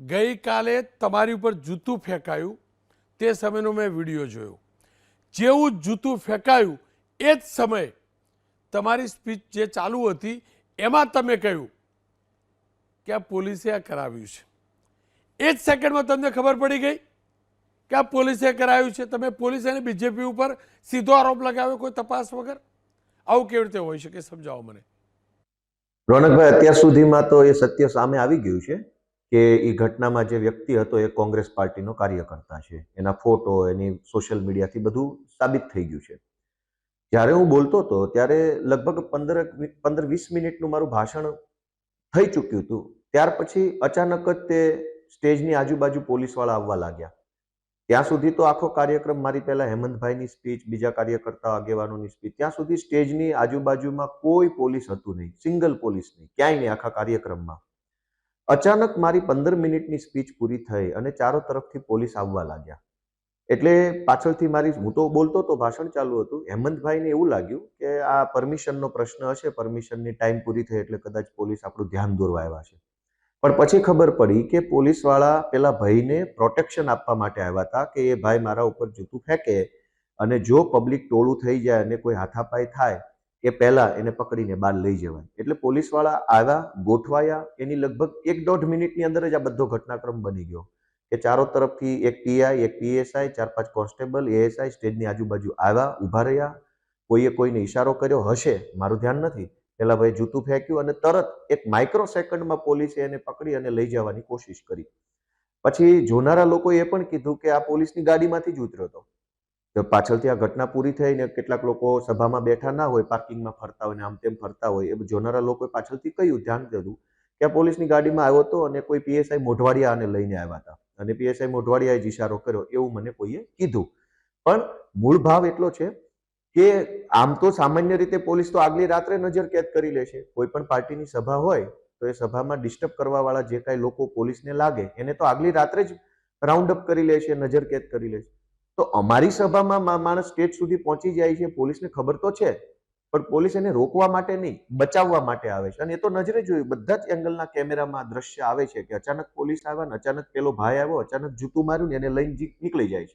ગઈકાલે તમારી ઉપર જૂતું ફેંકાયું. તે સમયનો મેં વીડિયો જોયો. જેવું જૂતું ફેંકાયું, એ જ સમયે તમારી સ્પીચ જે ચાલુ હતી, એમાં તમે કહ્યું કે આ પોલીસે આ કરાવ્યું છે. એ જ સેકન્ડમાં તમને ખબર પડી ગઈ કે આ પોલીસે કરાવ્યું છે. તમે પોલીસ અને બીજેપી ઉપર સીધો આરોપ લગાવ્યો કોઈ તપાસ વગર? આવું કેવી રીતે હોઈ શકે સમજાવો મને? રોનકભાઈ, અત્યાર સુધીમાં તો એ સત્ય સામે આવી ગયું છે. કે એ ઘટનામાં જે વ્યક્તિ હતો એ કોંગ્રેસ પાર્ટીનો કાર્યકર્તા છે. એના ફોટો, એની સોશિયલ મીડિયાથી બધું સાબિત થઈ ગયું છે. જ્યારે હું બોલતો હતો, ત્યારે લગભગ પંદર પંદર વીસ મિનિટનું મારું ભાષણ થઈ ચૂક્યું હતું. ત્યાર પછી અચાનક જ તે સ્ટેજની આજુબાજુ પોલીસવાળા આવવા લાગ્યા. ત્યાં સુધી તો આખો કાર્યક્રમ મારી પહેલાં હેમંતભાઈની સ્પીચ, બીજા કાર્યકર્તા આગેવાનોની સ્પીચ, ત્યાં સુધી સ્ટેજની આજુબાજુમાં કોઈ પોલીસ હતું નહીં. સિંગલ પોલીસ નહીં. ક્યાંય નહીં, આખા કાર્યક્રમમાં. અચાનક મારી પંદર મિનિટની સ્પીચ પૂરી થઈ અને ચારો તરફથી પોલીસ આવવા લાગ્યા. એટલે પાછળથી મારી હું તો બોલતો તો ભાષણ ચાલુ હતું. હેમંતભાઈને એવું લાગ્યું કે આ પરમિશનનો પ્રશ્ન હશે, પરમિશનની ટાઈમ પૂરી થઈ એટલે કદાચ પોલીસ આપણું ધ્યાન દોરવા આવ્યા છે. પણ પછી ખબર પડી કે પોલીસવાળા પેલા ભાઈને પ્રોટેક્શન આપવા માટે આવ્યા હતા કે એ ભાઈ મારા ઉપર જૂતું ફેંકે અને જો પબ્લિક ટોળું થઈ જાય અને કોઈ હાથાપાઈ થાય એ પહેલા એને પકડીને બહાર લઈ જવાય. એટલે પોલીસવાળા આવ્યા ગોઠવાયા. એની લગભગ એક દોઢ મિનિટની અંદર જ આ બધો ઘટનાક્રમ બની ગયો. કે ચારો તરફથી એક પીઆઈ એક પીએસઆઈ ચાર પાંચ કોન્સ્ટેબલ એએસઆઈ સ્ટેજની આજુબાજુ આવ્યા ઊભા રહ્યા. કોઈએ કોઈને ઈશારો કર્યો, હશે, મારું ધ્યાન નથી. પેલા ભાઈ જૂતું ફેંક્યું અને તરત એક માઇક્રો સેકન્ડમાં પોલીસે એને પકડી અને લઈ જવાની કોશિશ કરી. પછી જોનારા લોકોએ એ પણ કીધું કે આ પોલીસની ગાડીમાંથી જ ઉતર્યો હતો. પાછળથી આ ઘટના પૂરી થઈને કેટલાક લોકો સભામાં બેઠા ના હોય, પાર્કિંગમાં ફરતા હોય ને આમ તેમ ફરતા હોય, એ જોનારા લોકોએ પાછળથી કહ્યું ધ્યાન દીધું કે આ પોલીસની ગાડીમાં આવ્યો હતો અને કોઈ પીએસઆઈ મોઢવાડિયા આને લઈને આવ્યા હતા. અને પીએસઆઈ મોઢવાડિયાએ જ ઇશારો કર્યો, એવું મને કોઈએ કીધું. પણ મૂળ ભાવ એટલો છે કે આમ તો સામાન્ય રીતે પોલીસ તો આગલી રાત્રે નજર કેદ કરી લે છે કોઈ પણ પાર્ટીની સભા હોય તો એ સભામાં ડિસ્ટર્બ કરવા વાળા જે કાંઈ લોકો પોલીસને લાગે, એને તો આગલી રાત્રે જ રાઉન્ડ અપ કરી લે છે નજર કેદ કરી લે છે તો અમારી સભામાં માણસ સ્ટેજ સુધી પહોંચી જાય છે, પોલીસને ખબર તો છે, પણ પોલીસ એને રોકવા માટે નહીં, બચાવવા માટે આવે છે. અને એ તો નજરે જોયું, બધા જ એંગલના કેમેરામાં દ્રશ્ય આવે છે કે અચાનક પોલીસ આવ્યા ને અચાનક પેલો ભાઈ આવ્યો, અચાનક જૂતું માર્યું ને એને લઈને નીકળી જાય છે.